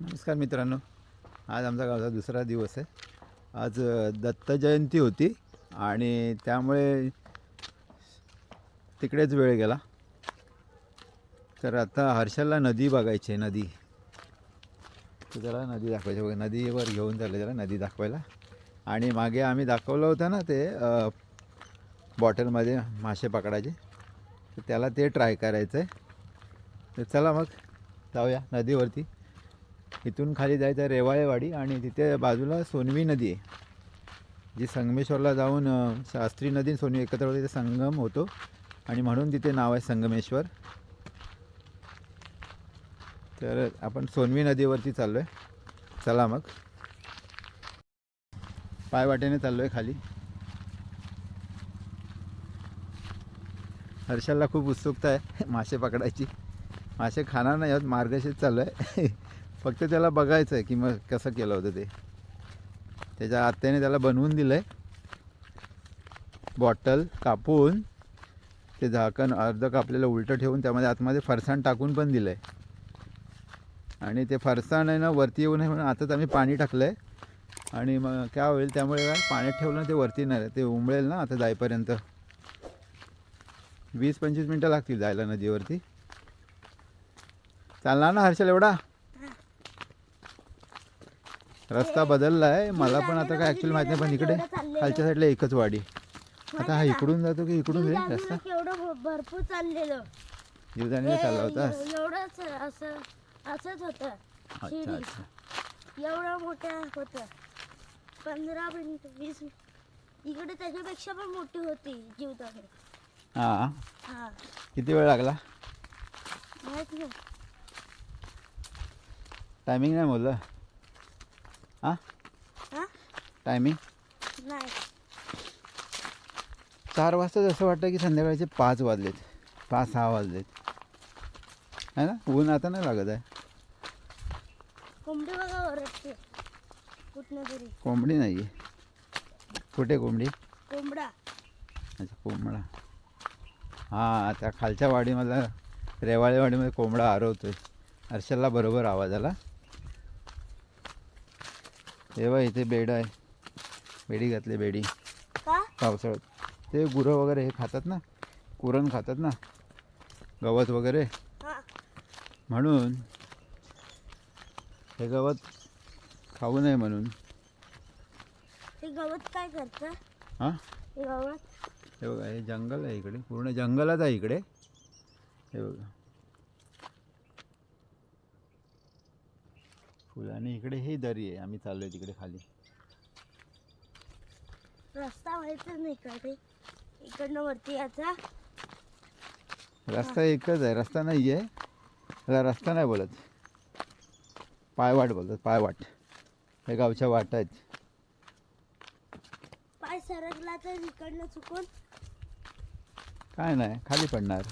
नमस्कार मित्रांनो. आज आमचा गावचा दुसरा दिवस आहे. आज दत्तजयंती दत्त जयंती होती आणि त्यामुळे तिकडेच वेळ गेला. तर आता हर्षलला नदी बघायची आहे नदी. तर त्याला नदी दाखवायची बघा. नदीवर घेऊन चाललं त्याला नदी दाखवायला. आणि मागे आम्ही दाखवलं होतं ना ते बॉटलमध्ये मासे पकडायचे. तर त्याला ते ट्राय करायचं आहे तर चला मग जाऊया नदीवरती. इथून खाली जायचं आहे रेवाळेवाडी आणि तिथे बाजूला सोनवी नदी आहे. जी संगमेश्वरला जाऊन शास्त्री नदी सोनवी एकत्र होते तिथे संगम होतो. आणि म्हणून तिथे नाव आहे संगमेश्वर. तर आपण सोनवी नदीवरती चाललो आहे चला मग. पायवाटेने चाललो आहे खाली. हर्षाला खूप उत्सुकता आहे मासे पकडायची. मासे खाणार नाही आहोत मार्गशीर्ष चालू आहे फक्त त्याला बघायचं आहे की मग कसं केलं होतं ते. त्याच्या आत्याने त्याला बनवून दिलं आहे बॉटल कापून ते झाकण अर्ध कापलेलं उलटं ठेवून त्यामध्ये आतमध्ये फरसाण टाकून पण दिलं आहे आणि ते फरसाण आहे ना वरती येऊ नये म्हणून आताच आम्ही पाणी टाकलं आहे आणि मग काय होईल त्यामुळे काय पाण्यात ठेवलं ते वरती नाही ते उमळेल ना आता जाईपर्यंत. वीस पंचवीस मिनटं लागतील जायला नदीवरती. चालणार ना हर्षल एवढा? रस्ता बदलला आहे मला पण आता काय ॲक्च्युली माहिती नाही पण इकडे खालच्या साईडला एकच वाडी. आता हा इकडून जातो की इकडून जाईल रस्ता? भरपूर चाललेलं. जीवदानीला चालला होतास हे एवढंच असं असंच होतं. अच्छा. अच्छा. एवढं मोठं होतं. पंधरा मिनिट वीस इकडे त्याच्यापेक्षा पण मोठी होती जीवदानी. हां. हा. किती वेळ लागला? माहीत नाही. टायमिंग नाही बोललं हां? हा? टायमिंग नाही. चार वाजता असं वाटतं की संध्याकाळचे पाच वाजलेत. पाच सहा वाजलेत. आहे ना? ऊन आता नाही लागत आहे. कोंबडी बघा ओरडते कुठनं तरी. कोंबडी नाही आहे कुठे कोंबडी? कोंबडा. अच्छा कोंबडा. हां त्या खालच्या वाडीमधला रेवाळेवाडीमध्ये कोंबडा आरवतोय. हर्षलला बरोबर आवाज आला. तेव्हा इथे बेड आहे. बेडी घातली बेडी. पावसाळ्यात. ते गुरं वगैरे हे खातात ना? कुरण खातात ना? गवत वगैरे? हा. म्हणून हे गवत खाऊ नये म्हणून. ते गवत काय करतं? हां? हे गवत? हे बघा हे जंगल आहे इकडे. पूर्ण जंगलच आहे इकडे. हे बघा. फुलाने इकडे ही दरी आहे आम्ही चाललोय तिकडे खाली. रस्ता माहितच नाही का ते इकडनं वरती यायचा. रस्ता एकच आहे रस्ता नाही आहे त्याला रस्ता नाही बोलत. पायवाट बोलतात पायवाट. हे गावच्या वाटा आहेत. पाय सरकला तर इकडनं चुकून. काय नाही खाली पडणार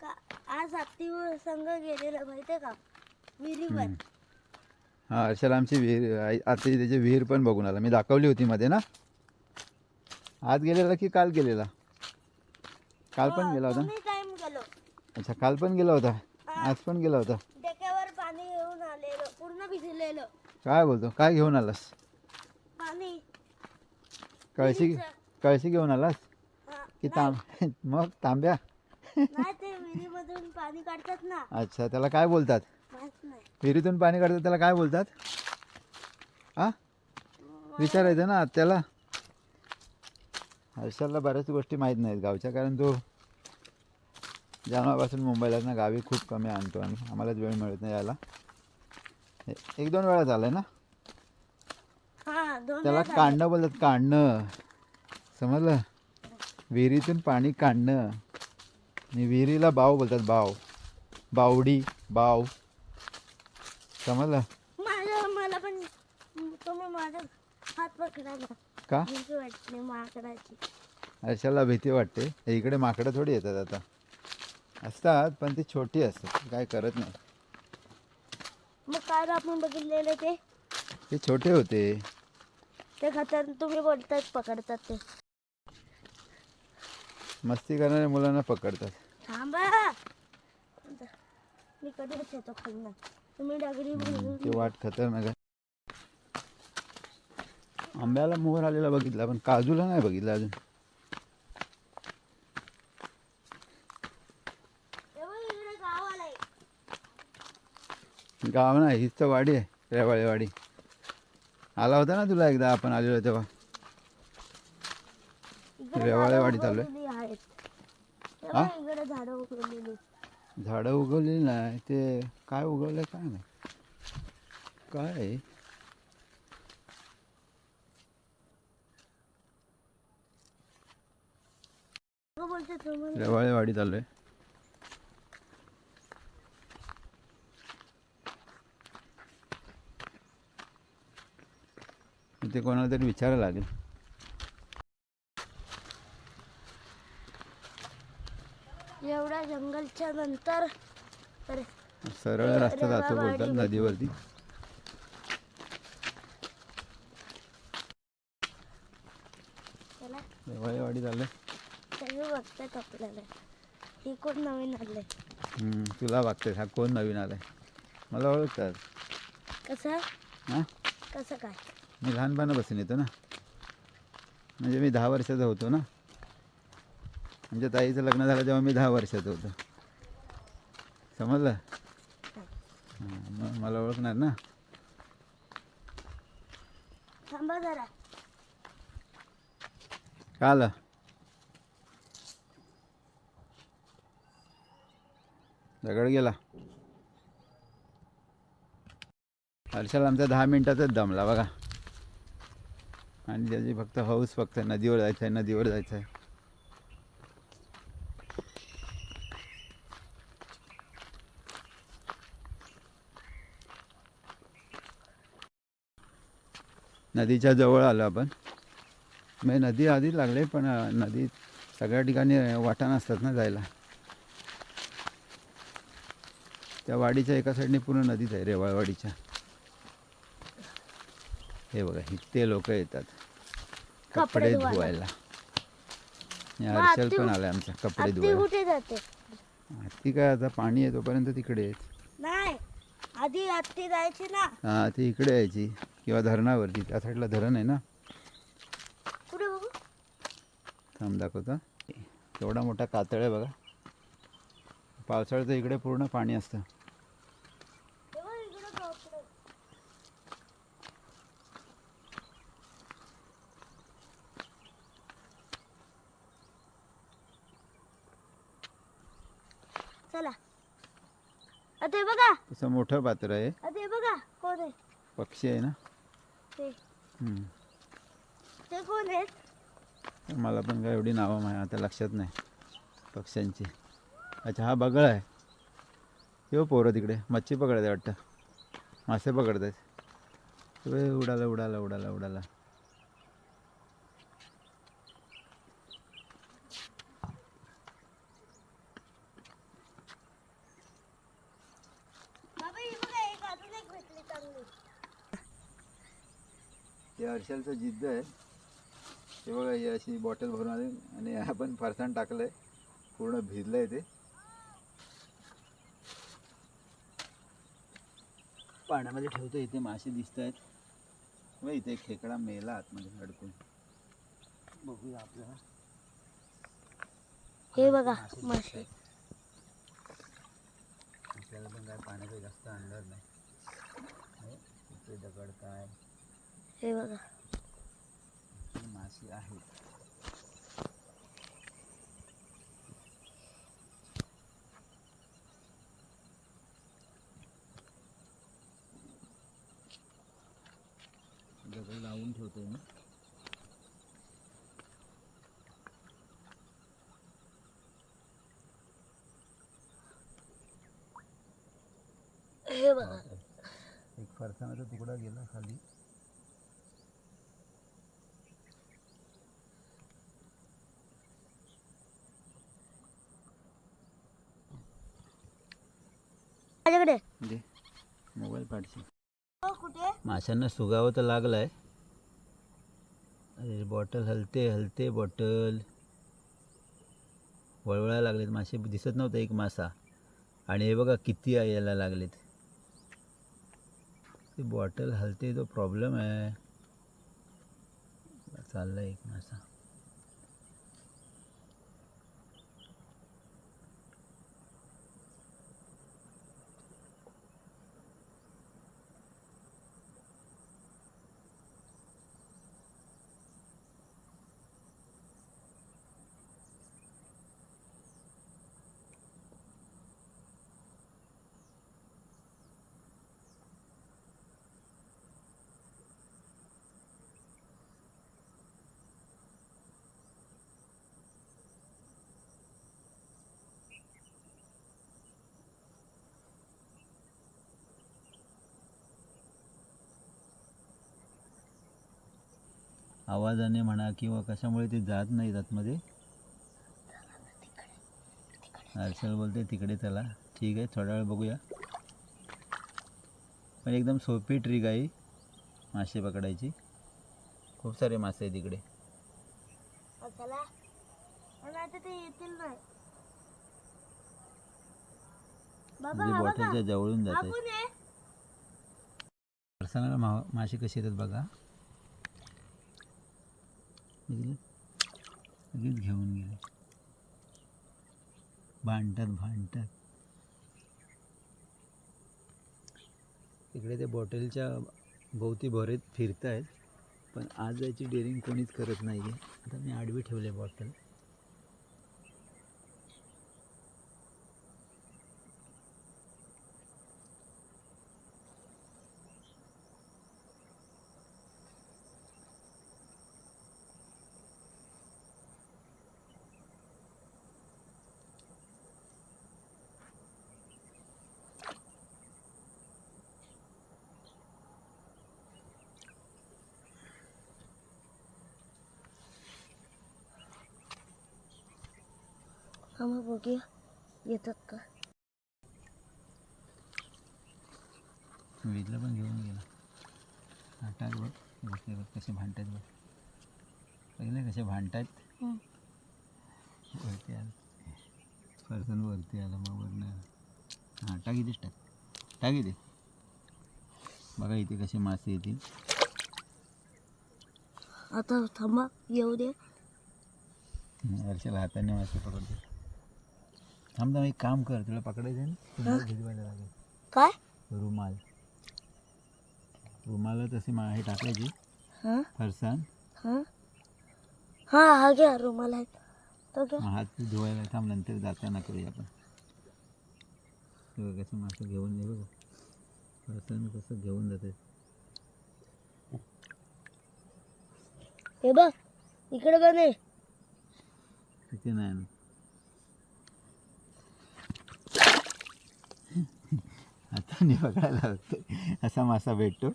का आज हत्तीवर संघ गेलेला माहितीये का? विहिरीवर. हा हर्षल आमची विहीर आई- आता त्याची विहीर पण बघून आला. मी दाखवली होती मध्ये ना? आज गेलेला की काल गेलेला? काल पण गेला होता टाइम गेलो. अच्छा काल पण गेला होता? आज पण गेला होता? डेक्यावर पाणी घेऊन आलेलो. पूर्ण भिजलेलो. काय बोलतो? काय घेऊन आलास? पाणी. कळशी कळशी घेऊन आलास? हा, की तांब मग तांब्या? नाही ते विहिरीमधून पाणी काढतात ना. अच्छा त्याला काय बोलतात? माहीत नाही. विहिरीतून पाणी काढतात त्याला काय बोलतात? हा विचारायचं ना त्याला हर्षलला बऱ्याच गोष्टी माहीत नाहीत गावच्या कारण तो जालन्यापासून मुंबईला ना गावी खूप कमी आणतो आम्ही. आम्हालाच वेळ मिळत नाही यायला. एक दोन वेळा झालं ना? हा दोन त्याला. काढणं बोलतात काढणं. समजलं? विहिरीतून पाणी काढणं. आणि विहिरीला बाव बोलतात बाव. बावडी बाव. समजलं? मला पण तुम्ही माझा हात पकडायला का? भीती वाटते माकडाची. हर्षाला भीती वाटते. इकडे माकडं थोडी येतात आता. असतात पण ती छोटी असतात. काय करत नाही. मग काय आपण बघितलेलं ते? ते छोटे होते. ते खातात तुम्ही बोलतात पकडतात ते. मस्ती करणाऱ्या मुलांना पकडतात. थांबा. मी कधीच येतो खाल्लं तुम्ही डगरी भरून ते वाट खतरनाक आहे. आंब्याला मोहर आलेला बघितला पण काजूला नाही बघितला अजून. तेव्हा इकडे गाव आलंय. गाव नाही हीच तर वाडी आहे रेवाळे वाडी. आला होता ना तुला एकदा आपण आलेलो तेव्हा. रेवाळे वाडीत आलोय. उगवलेली आहेत तेव्हा इकडे झाडं उगवलेली. झाडं उगवलेली नाही ते काय उगवलं काय नाही काय? आहे? काय बोलते तुम्ही रेवाळे वाडीत आलोय इथे कोणाला तरी विचारायला लागेल. एवढ्या जंगलच्या नंतर तर सरळ रस्ता जातो बोलतात. नदीवरती. सगळे बघतात आपल्याला. हे कोण नवीन आलंय? तुला बघते हा कोण नवीन आलाय? मला ओळखतात. कसं? हां? कसं काय? मी लहानपणापासून येतो ना. म्हणजे मी दहा वर्षाचा होतो ना. आमच्या ताईचं लग्न झालं तेव्हा मी दहा वर्षाचा होतो. समजलं? मग मला ओळखणार ना? थांबा जरा. का आलं? दगड गेला. हर्षल आमचा दहा मिनिटातच दमला बघा. आणि त्याची फक्त हौस फक्त नदीवर जायचं आहे नदीवर जायचं आहे नदीच्या जवळ आलो आपण. म्हणजे नदी आधीच लागले पण नदी सगळ्या ठिकाणी वाटा नसतात ना जायला. त्या वाडीच्या एका साईडने पूर्ण नदीच आहे रेवाळवाडीच्या. हे बघा इथे लोक येतात. कपडे धुवायला. हर्षल पण आलाय आमचा कपडे धुवायला. ती काय आता पाणी आहे तोपर्यंत तिकडे आहेत आधी आत्ती जायची ना. हां ती इकडे यायची. किंवा धरणावरती. त्या साईडला धरण आहे ना? थांब दाखवतो. एवढा मोठा कातळ आहे बघा. पावसाळ्याचं इकडे पूर्ण पाणी असतं. चला. आता बघा. तसं मोठं पात्र आहे. हे बघा. कोण आहे? पक्षी आहे ना? ते. हम्म. ते कोण आहेत? मला पण काय एवढी नावं माहिती आता लक्षात नाही. पक्ष्यांची. अच्छा हा बगळ आहे. येऊ पोरं तिकडे. मच्छी पकडत आहे वाटतं. मासे पकडत आहेत. उडाला उडाला उडाला उडाला बाबा हे बघा एक अजून एक भेटली चांगली ते हर्षलचं जिद्द आहे. ते बघा ही अशी बॉटल भरून आली आणि आपण फरसाण टाकलं आहे पूर्ण भिजलं आहे ते. पाण्यामध्ये ठेवतो इथे मासे दिसत आहेत मग इथे खेकडा मेला आतमध्ये अडकून. बघूया आपल्याला. हे बघा मासे. आपल्याला पण काय पाण्याचा जास्त अंदाज नाही. हे, इथे दगड काय हे बघा. माशी आहेत दगड लावून ठेवतोय मी. हे बघा. एक फरसाणाचा तुकडा गेला खाली. माझ्याकडे. दे. मोबाईल हो कुठे? माशांना सुगावं तर लागलाय. अरे बॉटल हलते हलते बॉटल. वळवळायला लागलेत मासे. दिसत नव्हतं एक मासा. आणि हे बघा किती यायला लागलेत. ती बॉटल हलते तो प्रॉब्लेम आहे. चालला एक मासा. आवाजाने म्हणा किंवा कशामुळे ते जात नाहीत आतमध्ये? हर्षल बोलते तिकडे चला. ठीक आहे थोडा वेळ बघूया. पण एकदम सोपी ट्रिक आहे मासे पकडायची. खूप सारे मासे आहेत तिकडे. म्हणजे बॉटलच्या जवळून जात मासे कसे येतात बघा. लगेच घेऊन गेले. भांडतात भांडतात. इकडे ते बॉटलच्या भोवती भरेत फिरत आहेत पण आज जायची डेअरिंग कोणीच करत नाही आहे आता मी आडवी ठेवले बॉटल. हा मग बघूया येतात का विधलं पण घेऊन गेला हातात बघ बसले बघ कसे भांडतात बघ. पहिले कसे भांडतात. वरती आलं. पर्सन वरती आलं मग वरनं हां टाक इथेच टाक. टाक इथे. बघा इथे कसे मासे येतील. आता थांबा येऊ दे. वर्षाला हाताने मासे पकडते. थांब एक काम कर तुला पकडायचं ना रुमाल भिजवायला लागेल काय? रुमाल. रुमाला तसे मा हे टाकायची. हा. फरसाण. हा. हा हा घ्या रुमाल आहे तो घ्या. हात धुवायला थांब नंतर जाताना करूया आपण. हे बघ कसं मासे घेऊन ये बघ. फरसाण कसं घेऊन जाते. हे बघ इकडे पण आहे तिथे नाही ना. हाताने पकडायला लागते असा मासा भेटतो.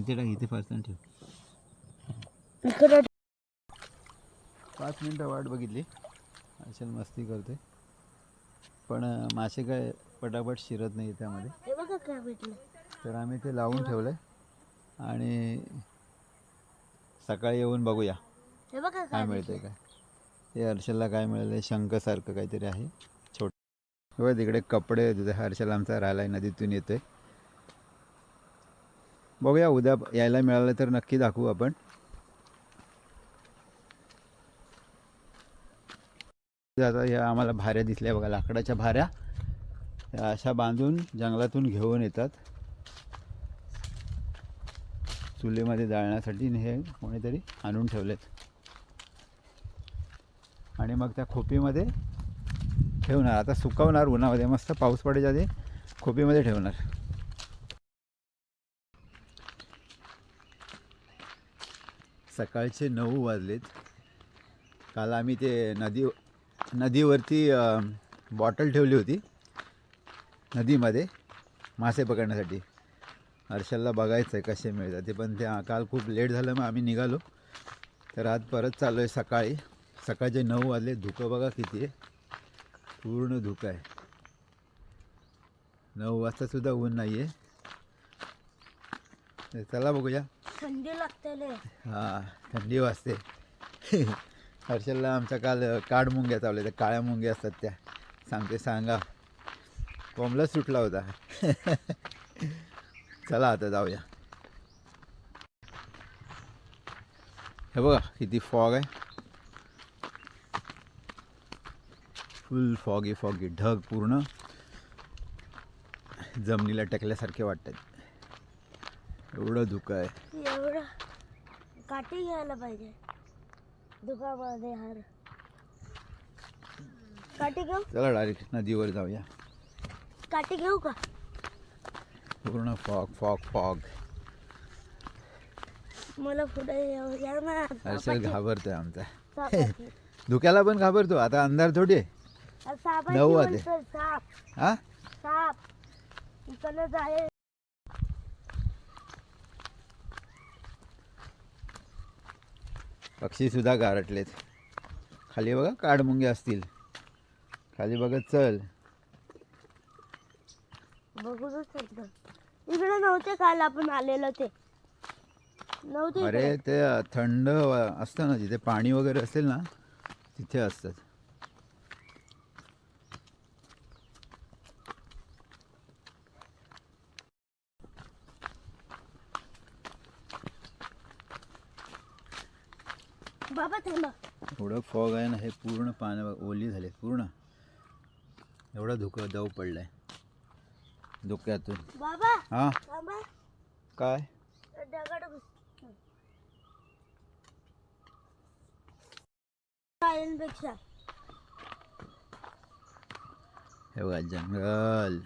इथे टाक इथे फरसाण ठेव. पाच मिनटं वाट बघितली. असेल मस्ती करते पण मासे काय पटापट शिरत नाही त्यामध्ये. हे तर आम्ही ते लावून ठेवलं आणि सकाळी येऊन बघूया. बघा काय काय मिळतंय काय? ते हर्षलला काय मिळालं शंखसारखं काहीतरी आहे. छोट तिकडे कपडे तिथे हर्षल आमचा राहिला आहे नदीतून येतोय. बघूया उद्या यायला मिळालं तर नक्की दाखवू आपण. आता या आम्हाला भाऱ्या दिसल्या बघा लाकडाच्या भाऱ्या. अशा बांधून जंगलातून घेऊन येतात. चुलीमध्ये जाळण्यासाठी हे कोणीतरी आणून ठेवलेत. आणि मग त्या खोपीमध्ये ठेवणार. आता सुकवणार उन्हामध्ये. मस्त पाऊस पडायच्या आधी खोपीमध्ये ठेवणार. सकाळचे नऊ वाजलेत. काल आम्ही ते नदी नदीवरती बॉटल ठेवली होती. नदीमध्ये मासे पकडण्यासाठी. हर्षलला बघायचं आहे कसे मिळतात ते पण ते काल खूप लेट झालं मग आम्ही निघालो. तर आज परत चाललो आहे सकाळी. सकाळचे नऊ वाजले. धुकं बघा किती आहे. पूर्ण धुकं आहे. नऊ वाजता सुद्धा ऊन नाही आहे चला बघूया. थंडी लागते हां थंडी वाजते. हर्षलला आमच्या काल काड मुंग्या चावल्या त्या काळ्या मुंग्या असतात त्या. सांगते सांगा. कोंबला सुटला होता. चला आता जाऊया. हे बघा किती फॉग आहे. फुल फॉगी फॉगी ढग पूर्ण जमिनीला टेकल्यासारखे वाटतात एवढं धुकं आहे. एवढं काठी घ्यायला पाहिजे. दुकामध्ये हार. काठी घेऊ? चला डायरेक्ट नदीवर जाऊया. काठी घेऊ का? पूर्ण फॉग फॉग फॉग मला पुढे घाबरतोय आमचा. धुक्याला पण घाबरतो. आता अंधार थोडी आहे. हा? जाय. पक्षी सुद्धा गारटलेत. खाली बघा काडमुंगे असतील. खाली बघत चल. इकडे नव्हते काल आपण आलेलो ते. नव्हते अरे. ते थंड असतं ना जिथे पाणी वगैरे असेल ना तिथे असतात बाबा थांबा एवढं फॉग आहे ना हे पूर्ण पाण्या ओली झाले पूर्ण. एवढं धुकं दव पडलंय. धुक्यातून. हा? काय? हे बघा जंगल.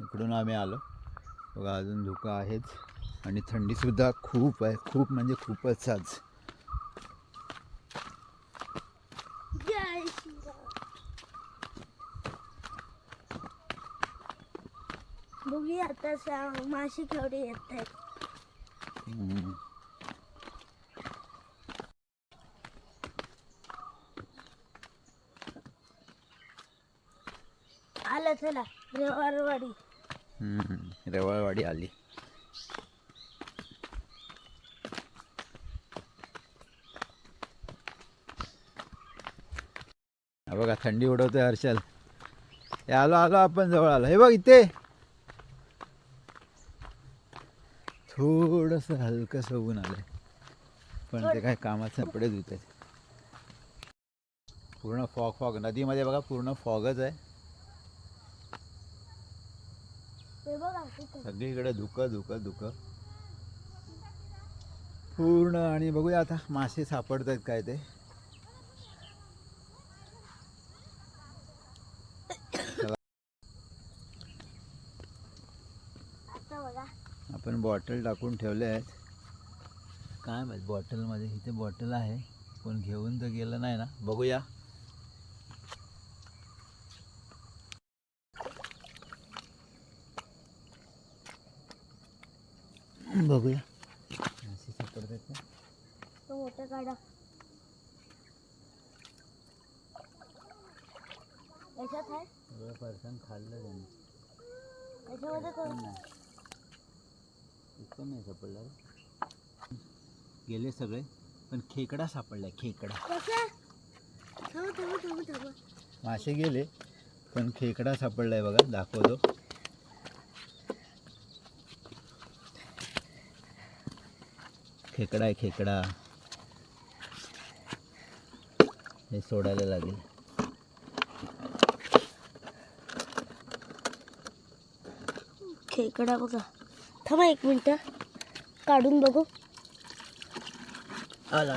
इकडून आम्ही आलो. बघा अजून धुकं आहेच आणि थंडीसुद्धा खूप आहे. खूप म्हणजे खूपच आज. बघूया आता सा- माशी केवढे येत आहेत. आलं चला. रेवारवाडी. हम्म. रेवाळवाडी आली. हा बघा थंडी उडवतोय हर्षल. हे आलो आलो आपण जवळ आलो. हे बघ इथे. थोडस हलकस ऊन आलंय. पण ते काय कामाचे कपडे धुत आहेत पूर्ण फॉग फॉग नदीमध्ये बघा पूर्ण फॉगच आहे. सगळीकडे धुकं धुकं धुकं. पूर्ण आणि बघूया आता मासे सापडत आहेत काय ते आता बघा आपण बॉटल टाकून ठेवले आहेत. काय माहीत बॉटलमध्ये इथे बॉटल आहे. कोण घेऊन तर गेलं नाही ना. बघूया. बघूया. सगळं पर्सन खाल्लं त्यांनी. इतकं नाही सापडलं रे. गेले सगळे पण खेकडा सापडलाय खेकडा. कसं? थांबा थांबा थांबा थांबा. मासे गेले पण खेकडा सापडलाय बघा दाखवतो. खेकडा आहे खेकडा. हे सोडायला लागेल. खेकडा बघा. थांबा एक मिनटं. काढून बघू. आला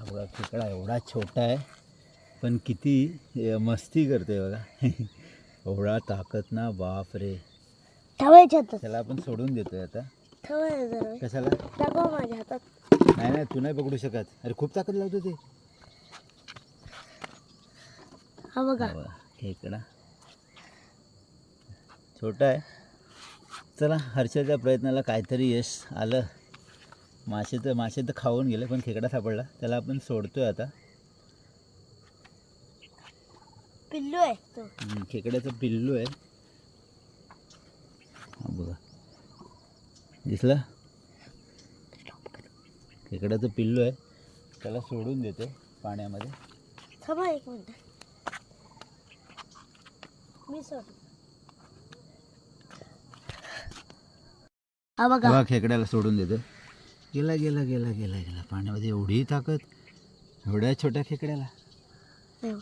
बघा खेकडा एवढा छोटा आहे पण किती मस्ती करते बघा. एवढा ताकद ना बाप रे त्याला आपण सोडून देतोय आता. ठेवा ना जरा. कशाला? माझ्या हातात. नाही नाही तू नाही पकडू शकत. अरे खूप ताकद लावतो ते. हा बघा. हा छोटा आहे. चला हर्षाच्या प्रयत्नाला काहीतरी यश आलं. मासे तर मासे तर खाऊन गेले पण खेकडा सापडला. त्याला आपण सोडतोय आता. पिल्लू आहे तो. हम्म, खेकड्याचं पिल्लू आहे हा बघा दिसलं? खेकड्याचं पिल्लू आहे. त्याला सोडून देते पाण्यामध्ये. थांबा एक मिनिट. मी सोड हा बघा. बघा खेकड्याला सोडून देते. गेला गेला गेला गेला गेला. पाण्यामध्ये एवढी ताकद. एवढ्या छोट्या खेकड्याला. हे.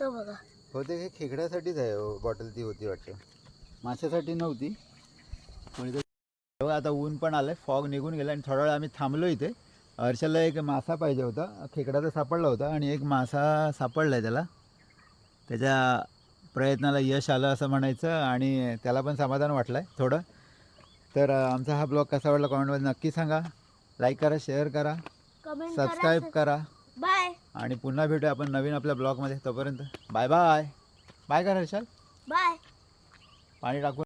तो बघा. होते हे खेकड्यासाठीच आहे बॉटल ती होती वाटतं. माशासाठी नव्हती. पण बघा आता ऊन पण आलं फॉग निघून गेला आणि थोडा वेळ आम्ही थांबलो इथे. हर्षलला एक मासा पाहिजे होता खेकडा तर सापडला होता आणि एक मासा सापडला आहे त्याला. त्याच्या प्रयत्नाला यश आलं असं म्हणायचं आणि त्याला पण समाधान वाटलं आहे थोडं. तर आमचा हा ब्लॉग कसा वाटला कमेंटमध्ये नक्की सांगा. लाईक करा शेअर करा सबस्क्राईब करा. बाय आणि पुन्हा भेटूया आपण नवीन आपल्या ब्लॉगमध्ये तोपर्यंत. बाय बाय बाय करा हर्षल? बाय पाणी टाकून